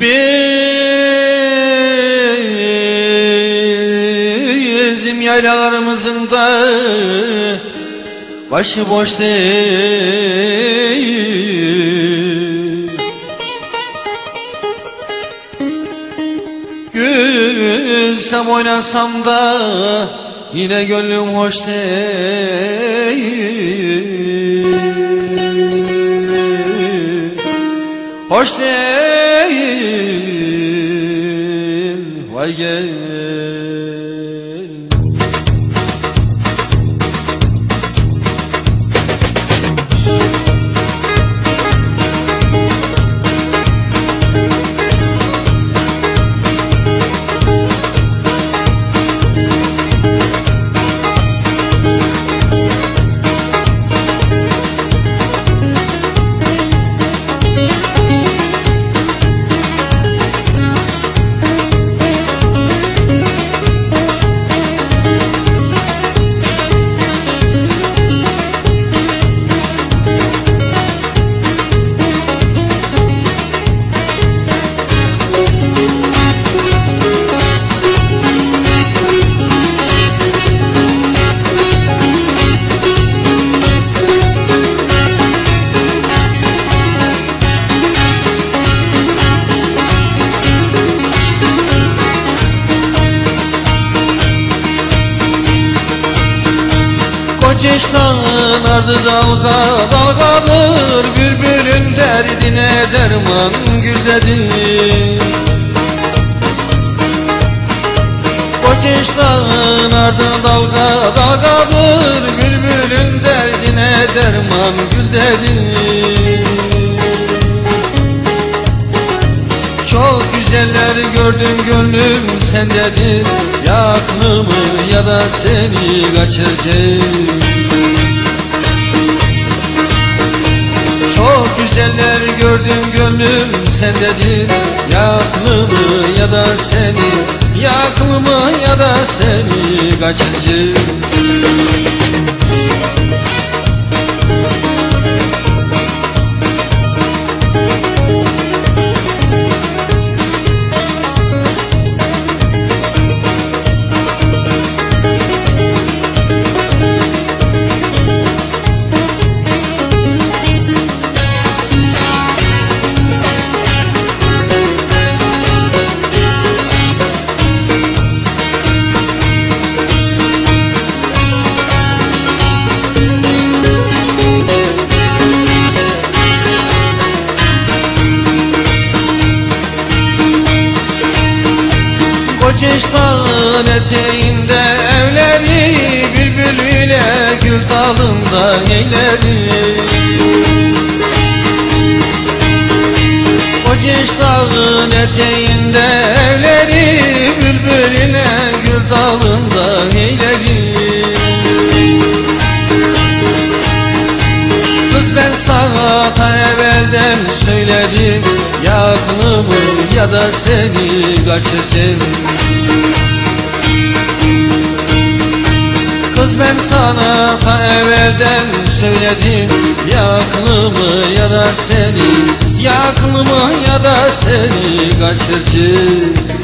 Bizim yaylalarımızın da başı boş değil. Gülsem oynasam da yine gönlüm hoş değil. Hoş değil. gelin, vay gelin. Çeşmenin ardı dalga dalgadır. Bülbülün derdine derman güldedir Koçeş dağın ardı dalga dalgadır. Bülbülün derdine derman güldedir Çok güzeller gördüm gönlüm sendedir Ya aklımı ya da seni kaçıracağım Çok güzeller gördüm gönlüm sendedir. Ya aklımı ya da seni Ya aklımı ya da seni kaçıracağım Koçeş dağın eteğinde evleri Bülbülüyle gül dalında eyleri Koçeş dağın eteğinde evleri Bülbülüyle gül dalında eyleri Kız ben sana ya da seni kaçıracağım Kız ben sana ta evvelden söyledim. Ya aklımı ya da seni Ya aklımı ya da seni kaçıracağım